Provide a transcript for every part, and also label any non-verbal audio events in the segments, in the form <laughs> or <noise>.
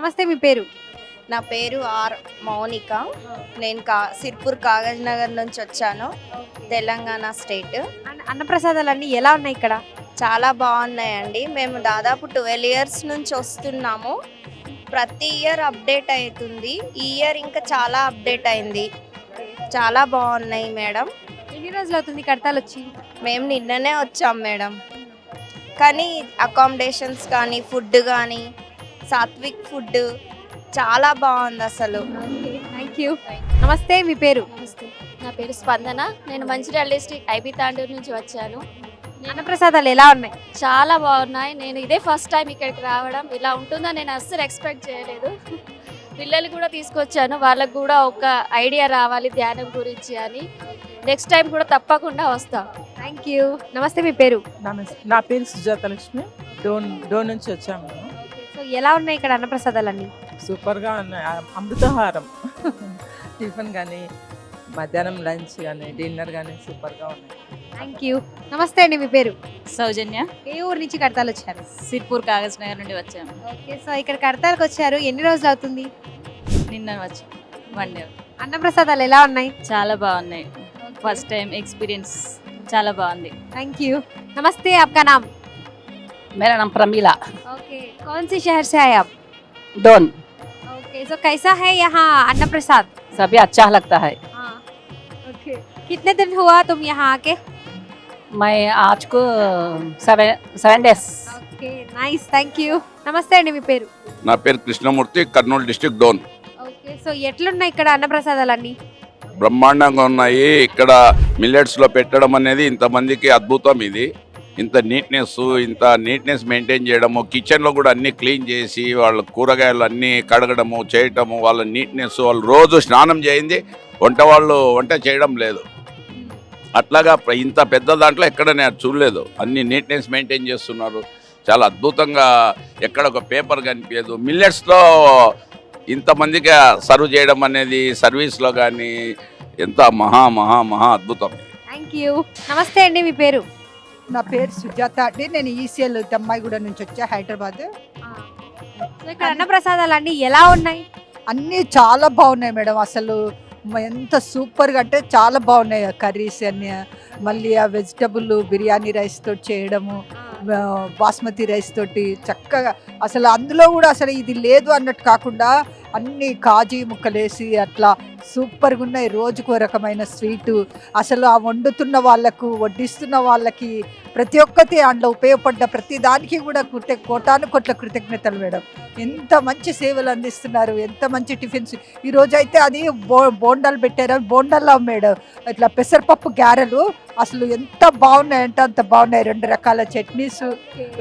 నమస్తే మీ పేరు? నా పేరు ఆర్ మౌనిక. నేను కా సిర్పూర్ కాగజ్ నగర్ నుంచి వచ్చాను. తెలంగాణ స్టేట్. అన్న- అన్నప్రసాదాలన్నీ ఎలా ఉన్నాయి ఇక్కడ? చాలా బాగున్నాయండి. మేము దాదాపు ట్వెల్వ్ ఇయర్స్ నుంచి వస్తున్నాము. ప్రతి ఇయర్ అప్డేట్ అవుతుంది ఈ ఇయర్ ఇంకా చాలా అప్డేట్ అయింది. చాలా బాగున్నాయి మేడం. ఎన్ని రోజులు అవుతుంది కడతాలు వచ్చి? మేము నిన్ననే వచ్చాం మేడం. కానీ అకామిడేషన్స్ కానీ ఫుడ్ కానీ సాత్విక్ ఫుడ్ చాలా బాగుంది అసలు. థ్యాంక్ యూ నమస్తే మీ పేరు? నమస్తే. నా పేరు స్పందన. నేను మంచిర్యాల డిస్ట్రిక్ట్ ఐబీ తాండూరు నుంచి వచ్చాను. అన్నప్రసాదాలు ఎలా ఉన్నాయి? చాలా బాగున్నాయి. నేను ఇదే ఫస్ట్ టైం ఇక్కడికి రావడం. ఇలా ఉంటుందని నేను అస్సలు ఎక్స్పెక్ట్ చేయలేదు. పిల్లలు కూడా తీసుకొచ్చాను. వాళ్ళకు కూడా ఒక ఐడియా రావాలి ధ్యానం గురించి అని. నెక్స్ట్ టైం కూడా తప్పకుండా వస్తాం. థ్యాంక్ యూ నమస్తే మీ పేరు? నా పేరు సుజాత లక్ష్మి. డోన్ డోన్ నుంచి వచ్చాము. ఎలా ఉన్నాయి ఇక్కడ అన్నప్రసాదాలన్నీ? సూపర్గా ఉన్నాయి. అమృతహారం. టిఫిన్ కానీ మధ్యాహ్నం లంచ్ కానీ డిన్నర్ కానీ సూపర్గా ఉన్నాయి. Thank you. నమస్తే అండి మీ పేరు? సౌజన్య. ఏ ఊరు నుంచి కడతాలు వచ్చారు? సిర్పూర్ కాగజ్ నగర్ నుండి వచ్చాము ఓకే సో ఇక్కడ కడతాలకు వచ్చారు. ఎన్ని రోజులు అవుతుంది? నిన్న వచ్చాం. One day. అన్నప్రసాదాలు ఎలా ఉన్నాయి? చాలా బాగున్నాయి. First time experience. చాలా బాగుంది. Thank you. నమస్తే అప్కా నామ్. मेरा नाम प्रमीला ओके कौन से शहर से आए आप डोन ओके सो कैसा है यहाँ अन्न प्रसाद सभी अच्छा लगता है हाँ ओके कितने दिन हुआ तुम यहाँ आके मैं आज को seven seven days okay nice thank you నమస్తే అండి మీ పేరు నా పేరు Krishnamurthy Kurnool district Dhone okay so ఎట్లున్నాయి ఇక్కడ అన్నప్రసాదాలన్నీ బ్రహ్మాండంగా ఉన్నాయి ఇక్కడ మిల్లెట్స్ లో పెట్టడం అనేది ఇంతమందికి అద్భుతం ఇది ఇంత నీట్నెస్ ఇంత నీట్నెస్ మెయింటైన్ చేయడము కిచెన్లో కూడా అన్నీ క్లీన్ చేసి వాళ్ళ కూరగాయలు అన్నీ కడగడము చేయటము వాళ్ళ నీట్నెస్ వాళ్ళు రోజు స్నానం చేయింది వంట వాళ్ళు వంట చేయడం లేదు. అట్లాగా ఇంత పెద్ద దాంట్లో ఎక్కడ నేను చూడలేదు. అన్ని నీట్నెస్ మెయింటైన్ చేస్తున్నారు. చాలా అద్భుతంగా ఎక్కడ ఒక పేపర్ కనిపించదు. మిల్లెట్స్లో ఇంతమందికి సర్వ్ చేయడం అనేది సర్వీస్లో కానీ ఎంత మహా మహా మహా అద్భుతం. థ్యాంక్ యూ నమస్తే అండి మీ పేరు? నా పేరు సుజాత అండి. నేను ఈసీఎల్ దమ్మాయిగూడ నుంచి వచ్చా హైదరాబాద్. సో ఇక్కడ అన్నప్రసాదాలన్నీ ఎలా ఉన్నాయి? అన్నీ చాలా బాగున్నాయి మేడం. అసలు మ- ఎంత సూపర్గా అంటే చాలా బాగున్నాయి కర్రీస్ అన్ని. మళ్ళీ ఆ వెజిటబుల్ బిర్యానీ రైస్ తోటి చేయడము ఆ, బాస్మతి రైస్ తోటి చక్కగా అసలు అందులో కూడా అసలు ఇది లేదు అన్నట్టు కాకుండా అన్ని కాజీ ముక్కలేసి అట్లా సూపర్గా ఉన్నాయి రోజుకో రకమైన స్వీటు. అసలు ఆ వండుతున్న వాళ్ళకు వడ్డిస్తున్న వాళ్ళకి ప్రతి ఒక్కటి అందులో ఉపయోగపడ్డ ప్రతి దానికి కూడా కృత కోటాను కోట్ల కృతజ్ఞతలు మేడం. ఎంత మంచి సేవలు అందిస్తున్నారు ఎంత మంచి టిఫిన్స్. ఈ రోజు అయితే అది బో బోండాలు పెట్టారు? బోండాల్లో మేడం? ఇట్లా పెసరపప్పు గారెలు అసలు ఎంత బాగున్నాయంటే అంత బాగున్నాయి. రెండు రకాల చట్నీస్.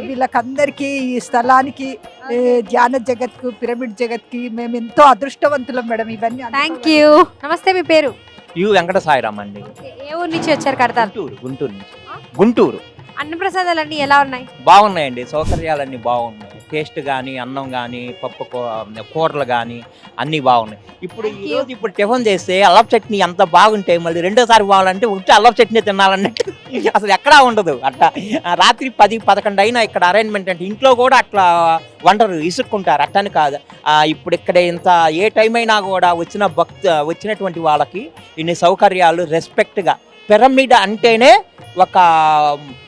వీళ్ళకందరికీ ఈ స్థలానికి ఏ, ధ్యాన జగత్కు పిరమిడ్ జగత్కి మేము ఎంతో అదృష్టవంతులం మేడం ఇవన్నీ థ్యాంక్ యూ నమస్తే మీ పేరు? యు వెంకట సాయిరామ్ అండి. ఏ ఊరు నుంచి వచ్చారు కడతారు? గుంటూరు గుంటూరు నుంచి. గుంటూరు. అన్నప్రసాదాలన్నీ ఎలా ఉన్నాయి? బాగున్నాయండి. సౌకర్యాలన్నీ బాగున్నాయి. టేస్ట్ కానీ అన్నం కానీ పప్పు కూరలు కానీ అన్నీ బాగున్నాయి. ఇప్పుడు Thank ఈ you. రోజు ఇప్పుడు టిఫిన్ చేస్తే అల్లప్ చట్నీ ఎంత బాగుంటే మళ్ళీ రెండోసారి బాగాలంటే ఉంటే అల్లప్ చట్నీ తినాలన్నట్టు <laughs> అసలు ఎక్కడా ఉండదు. అట్లా రాత్రి పది పదకొండు అయినా ఇక్కడ అరేంజ్మెంట్ అంటే ఇంట్లో కూడా అట్లా వండరు ఇసుక్కుంటారు. అట్టని కాదు. ఇప్పుడు ఇక్కడ ఇంత ఏ టైం అయినా కూడా వచ్చిన భక్త వచ్చినటువంటి వాళ్ళకి ఇన్ని సౌకర్యాలు రెస్పెక్ట్గా పిరమిడ్ అంటేనే ఒక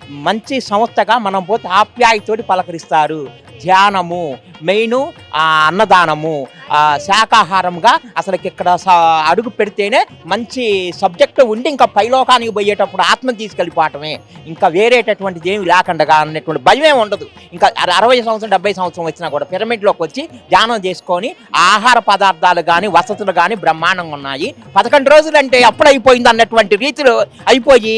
మంచి సంస్థగా మనం పోతే ఆప్యాయతోటి పలకరిస్తారు. ధ్యానము మెయిన్ అన్నదానము ఆ, శాకాహారంగా అసలు ఇక్కడ అడుగు పెడితేనే మంచి సబ్జెక్ట్ ఉండి ఇంకా పైలోకానికి పోయేటప్పుడు ఆత్మ తీసుకెళ్ళిపోవటమే ఇంకా వేరేటటువంటిది ఏమి లేకుండా అన్నటువంటి భయమే ఉండదు. ఇంకా అరవై సంవత్సరం డెబ్బై సంవత్సరం వచ్చినా కూడా పిరమిడ్లోకి వచ్చి ధ్యానం చేసుకొని ఆహార పదార్థాలు కానీ వసతులు కానీ బ్రహ్మాండంగా ఉన్నాయి. పదకొండు రోజులు అంటే అప్పుడు అయిపోయింది అన్నటువంటి రీతిలో అయిపోయి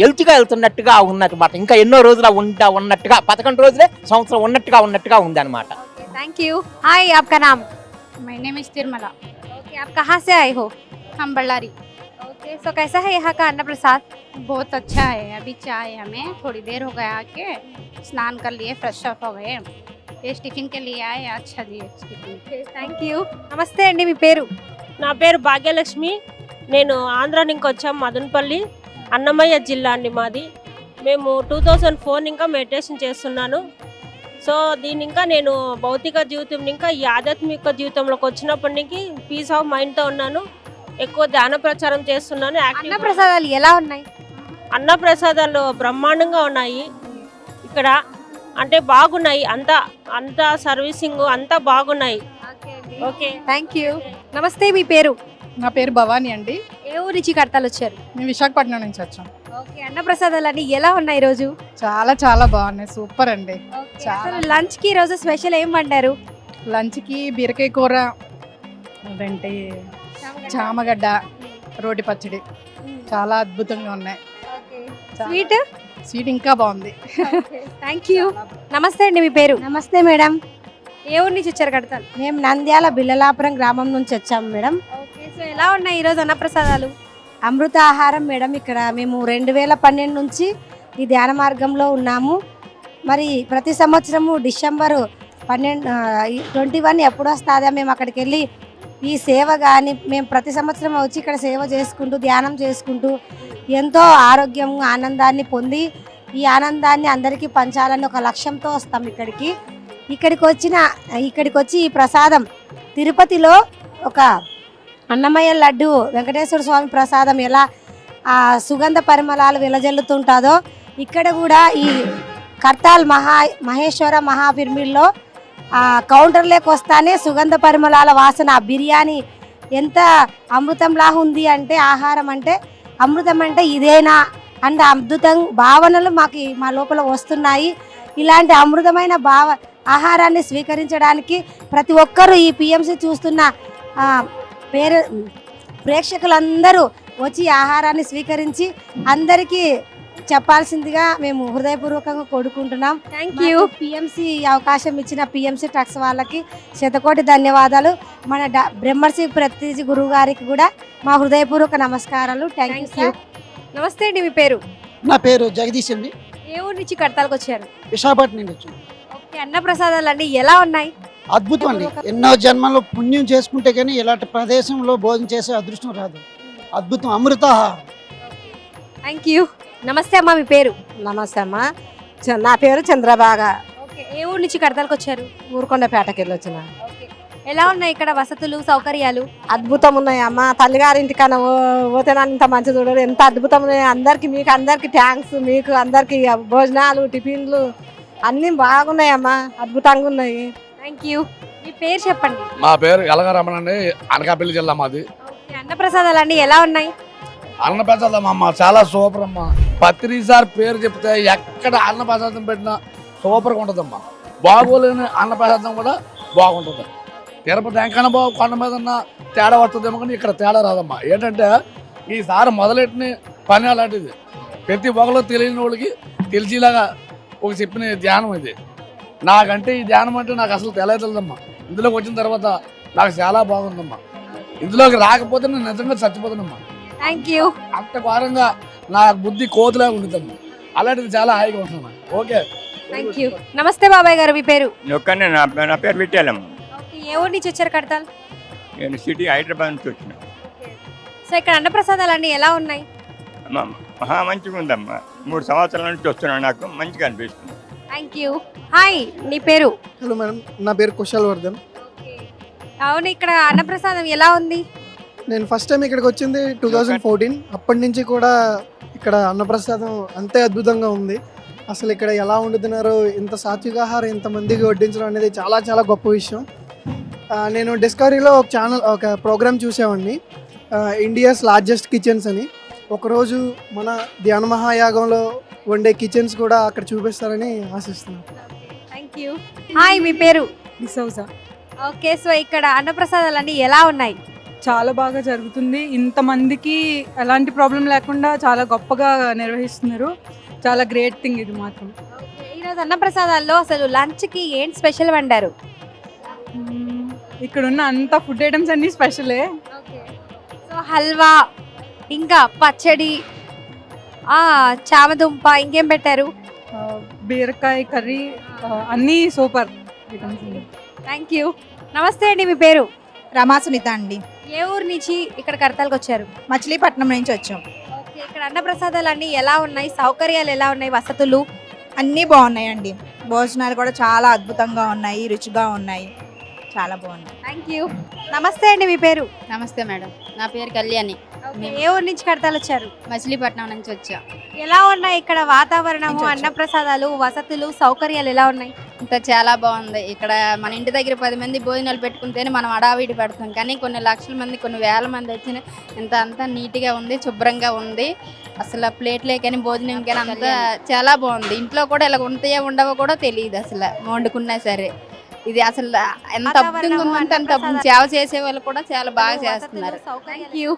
హెల్త్గా వెళ్తున్నట్టుగా ఉన్నట్టుమాట ఇంకా ఎన్నో రోజులు ఉంట ఉన్నట్టుగా పదకొండు రోజులే సంవత్సరం ఉన్నట్టుగా ఉన్నట్టుగా ఉంది అనమాట थैंक यू हाय आपका नाम my name is Tirumala okay आप कहाँ से आए हो हम बल्लारी ओके सो कैसा है यहाँ का अन्न प्रसाद बहुत अच्छा है अभी चाय हमें थोड़ी देर हो गया आके स्नान कर लिए फ्रेश अप हो गए ये टिफिन के लिए आए अच्छा दिए टिफिन థ్యాంక్ యూ నమస్తే అండి మీ పేరు నా పేరు భాగ్యలక్ష్మి నేను ఆంధ్ర నుంచి వచ్చాం మదనపల్లి అన్నమయ్య జిల్లా అండి మాది. మేము టూ థౌజండ్ ఫోర్ ఇంకా మెడిటేషన్ చేస్తున్నాను. సో దీని ఇంకా నేను భౌతిక జీవితం ఇంకా ఈ ఆధ్యాత్మిక జీవితంలోకి వచ్చినప్పటి నుంచి పీస్ ఆఫ్ మైండ్తో ఉన్నాను. ఎక్కువ ధ్యాన ప్రచారం చేస్తున్నాను అన్న ప్రసాదాలు ఎలా ఉన్నాయి? అన్న ప్రసాదాలు బ్రహ్మాండంగా ఉన్నాయి. ఇక్కడ అంటే బాగున్నాయి. అంతా అంతా సర్వీసింగ్ అంతా బాగున్నాయి. ఓకే థ్యాంక్ యూ నమస్తే మీ పేరు? నా పేరు భవానీ అండి. ఏ ఊరు నుంచి కడతాలు వచ్చారు? మేము విశాఖపట్నం నుంచి వచ్చాం. ఓకే అన్న ప్రసాదాలు అన్ని ఎలా ఉన్నాయి ఈ రోజు చాలా చాలా బాగున్నాయి. సూపర్ అండి. చాలా. అసలు లంచ్కి ఈ రోజు స్పెషల్ ఏం వండారు? లంచ్కి బీరకాయ కూర అదేంటి? చామగడ్డ. రోటి పచ్చడి. చాలా అద్భుతంగా ఉన్నాయి. స్వీట్? స్వీట్ ఇంకా బాగుంది. Thank you. నమస్తే అండి మీ పేరు? నమస్తే మేడం. ఏ ఊరు నుంచి వచ్చారు కడతాలు మేము నంద్యాల బిల్లలాపురం గ్రామం నుంచి వచ్చాము మేడం. సో ఎలా ఉన్నాయి ఈ రోజు అన్న ప్రసాదాలు అమృత ఆహారం మేడం ఇక్కడ మేము రెండు వేల పన్నెండు నుంచి ఈ ధ్యాన మార్గంలో ఉన్నాము. మరి ప్రతి సంవత్సరము డిసెంబరు పన్నెండు ట్వంటీ వన్ ఎప్పుడు వస్తుందా. మేము అక్కడికి వెళ్ళి ఈ సేవ కానీ మేము ప్రతి సంవత్సరం వచ్చి ఇక్కడ సేవ చేసుకుంటూ ధ్యానం చేసుకుంటూ ఎంతో ఆరోగ్యం ఆనందాన్ని పొంది ఈ ఆనందాన్ని అందరికీ పంచాలని ఒక లక్ష్యంతో వస్తాం ఇక్కడికి. ఇక్కడికి వచ్చిన ఇక్కడికి వచ్చి ఈ ప్రసాదం తిరుపతిలో ఒక అన్నమయ్య లడ్డు వెంకటేశ్వర స్వామి ప్రసాదం ఎలా ఆ సుగంధ పరిమళాలు వెలజల్లుతుంటుందో ఇక్కడ కూడా ఈ కర్తాల్ మహా మహేశ్వర మహాపిర్మిడ్లో ఆ కౌంటర్లోకి వస్తానే సుగంధ పరిమళాల వాసన. ఆ బిర్యానీ ఎంత అమృతంలా ఉంది అంటే ఆహారం అంటే అమృతం అంటే ఇదేనా అండ్ అద్భుతం భావనలు మాకు మా లోపల వస్తున్నాయి. ఇలాంటి అమృతమైన భావ ఆహారాన్ని స్వీకరించడానికి ప్రతి ఒక్కరూ ఈ పిఎంసి చూస్తున్న పేరు ప్రేక్షకులందరూ వచ్చి ఆహారాన్ని స్వీకరించి అందరికీ చెప్పాల్సిందిగా మేము హృదయపూర్వకంగా కోరుకుంటున్నాం. థ్యాంక్ యూ పిఎంసి అవకాశం ఇచ్చిన పిఎంసి ట్రక్స్ వాళ్ళకి శతకోటి ధన్యవాదాలు. మన డా- బ్రహ్మర్షి ప్రతినిధి గురువు గారికి కూడా మా హృదయపూర్వక నమస్కారాలు. థ్యాంక్ యూ నమస్తే అండి మీ పేరు? నా పేరు జగదీష్ అండి. ఏ ఊరు నుంచి కడతాలకు వచ్చారు విశాఖపట్నం నుండి వచ్చాను. ఓకే అన్న ప్రసాదాలు అన్ని ఎలా ఉన్నాయి? అద్భుతం అండి. ఎన్నో జన్మలో పుణ్యం చేసుకుంటే కానీ ఇలాంటి ప్రదేశంలో భోజనం చేసే అదృష్టం రాదు. అద్భుతం. అమృతాహారం థ్యాంక్ యూ నమస్తే అమ్మా మీ పేరు? నమస్తే అమ్మా. చ- నా పేరు చంద్రబాగ ఓకే ఏ ఊరు నుంచి కడతాలకు వచ్చారు? ఊరుకొండపేటకి వెళ్ళి వచ్చిన ఓకే ఎలా ఉన్నాయి ఇక్కడ వసతులు సౌకర్యాలు? అద్భుతం ఉన్నాయి అమ్మ. తల్లిగారింటి కన్నా పోతే అంత మంచి చూడరు. ఎంత అద్భుతం ఉన్నాయి. అందరికి మీకు అందరికి ట్యాంక్స్ మీకు అందరికి భోజనాలు టిఫిన్లు అన్నీ బాగున్నాయి అమ్మా. అద్భుతంగా ఉన్నాయి. థ్యాంక్ యూ మీ పేరు చెప్పండి. మా పేరు ఎలగరమణ అండి అనకాపల్లి జిల్లా మాది. ఓకే అన్న ప్రసాదాలు అన్ని ఎలా ఉన్నాయి? అన్న ప్రసాదం అమ్మ చాలా సూపర్ అమ్మ. పత్రిసార్ పేరు చెప్తే ఎక్కడ అన్న ప్రసాదం పెట్టినా సూపర్గా ఉంటుందమ్మా. బాగోలేని అన్న ప్రసాదం కూడా బాగుంటుంది. తిరుపతి వెంకన్న బాబు కొండ మీద ఉన్న తేడా వస్తుందేమో కానీ ఇక్కడ తేడా రాదమ్మా. ఏంటంటే ఈసారి మొదలెట్టిన పని అలాంటిది. ప్రతి ఒక్కరు తెలియని వాళ్ళకి తెలిసేలాగా ఒక చెప్పిన ధ్యానం ఇది. నాకంటే ఈ ధ్యానం అంటే నాకు అసలు తెలియదమ్మా ఇందులోకి వచ్చిన తర్వాత నాకు చాలా బాగుందమ్మా. ఇందులోకి రాకపోతే నేను నిజంగా చచ్చిపోతానమ్మా. థ్యాంక్ యూ అంత ఘోరంగా నా బుద్ధి కోతులా ఉంటుందమ్మా అలాంటిది చాలా హాయిగా ఉంటున్నాను ఓకే. థ్యాంక్ యూ నమస్తే బాబాయ్ గారు మీ పేరు? ఒక్కనే నా నా పేరు విట్టాలం ఓకే ఏ ఊరు నుంచి వచ్చారు కడతాల్? నేను సిటీ హైదరాబాద్ నుంచి వచ్చిన. సో ఇక్కడ అన్న ప్రసాదాలు అన్ని ఎలా ఉన్నాయి? అమ్మ, మహా మంచిగా ఉందమ్మా మూడు సంవత్సరాల నుంచి వస్తున్నాను నాకు మంచిగా అనిపిస్తుంది. థ్యాంక్ యూ హాయ్ నీ పేరు? హలో మేడం నా పేరు కుశల్ వర్ధన్. అవును ఇక్కడ అన్నప్రసాదం ఎలా ఉంది? నేను ఫస్ట్ టైం ఇక్కడికి వచ్చింది టూ థౌజండ్ ఫోర్టీన్ అప్పటి నుంచి కూడా ఇక్కడ అన్నప్రసాదం అంతే అద్భుతంగా ఉంది. అసలు ఇక్కడ ఎలా వండుతున్నారో ఇంత సాత్వికాహారం ఇంతమందికి వడ్డించడం అనేది చాలా చాలా గొప్ప విషయం. నేను డిస్కవరీలో ఒక ఛానల్ ఒక ప్రోగ్రామ్ చూసామండి ఇండియాస్ లార్జెస్ట్ కిచెన్స్ అని. ఒకరోజు మన ధ్యాన మహాయాగంలో వండే కిచెన్స్ కూడా అక్కడ చూపిస్తారని ఆశిస్తున్నాను థ్యాంక్ యూ హాయ్ మీ పేరు? డిసౌజా ఓకే సో ఇక్కడ అన్నప్రసాదాలు అన్ని ఎలా ఉన్నాయి? చాలా బాగా జరుగుతుంది. ఇంతమందికి ఎలాంటి ప్రాబ్లం లేకుండా చాలా గొప్పగా నిర్వహిస్తున్నారు. చాలా గ్రేట్ థింగ్ ఇది మాత్రం. ఈరోజు అన్నప్రసాదాల్లో అసలు లంచ్కి ఏంటి స్పెషల్ వండారు. ఇక్కడ ఉన్న అంత ఫుడ్ ఐటమ్స్ అన్ని స్పెషలే సో హల్వా ఇంకా పచ్చడి చామదుంప ఇంకేం పెట్టారు? బీరకాయ కర్రీ అన్నీ సూపర్. థ్యాంక్ యూ నమస్తే అండి మీ పేరు? రమా సునీత అండి. ఏ ఊరు నుంచి ఇక్కడ కడతాలకు వచ్చారు? మచిలీపట్నం నుంచి వచ్చాం. ఓకే ఇక్కడ అన్నప్రసాదాలు అన్ని ఎలా ఉన్నాయి? సౌకర్యాలు ఎలా ఉన్నాయి? వసతులు? అన్నీ బాగున్నాయండి. భోజనాలు కూడా చాలా అద్భుతంగా ఉన్నాయి రుచిగా ఉన్నాయి. చాలా బాగున్నాయి. థ్యాంక్ యూ నమస్తే అండి మీ పేరు? నమస్తే మేడం. నా పేరు కళ్యాణి. ఏ ఊరు నుంచి కడతాలు వచ్చారు? మచిలీపట్నం నుంచి వచ్చా. ఎలా ఉన్నాయి ఇక్కడ వాతావరణము అన్నప్రసాదాలు వసతులు సౌకర్యాలు ఎలా ఉన్నాయి? ఇంకా చాలా బాగుంది. ఇక్కడ మన ఇంటి దగ్గర పది మంది భోజనాలు పెట్టుకుంటేనే మనం అడావిడి పెడతాం. కానీ కొన్ని లక్షల మంది కొన్ని వేల మంది వచ్చిన ఇంత అంతా నీట్గా ఉంది శుభ్రంగా ఉంది. అసలు ప్లేట్లే కానీ భోజనం కానీ అంతా చాలా బాగుంది. ఇంట్లో కూడా ఇలా ఉంటాయో ఉండవో కూడా తెలియదు అసలు. వండుకున్నా సరే. ఇది అసలు ఎంత అద్భుతంగా ఉందంటే అంత సేవ చేసే వాళ్ళు కూడా చాలా బాగా చేస్తున్నారు. Thank you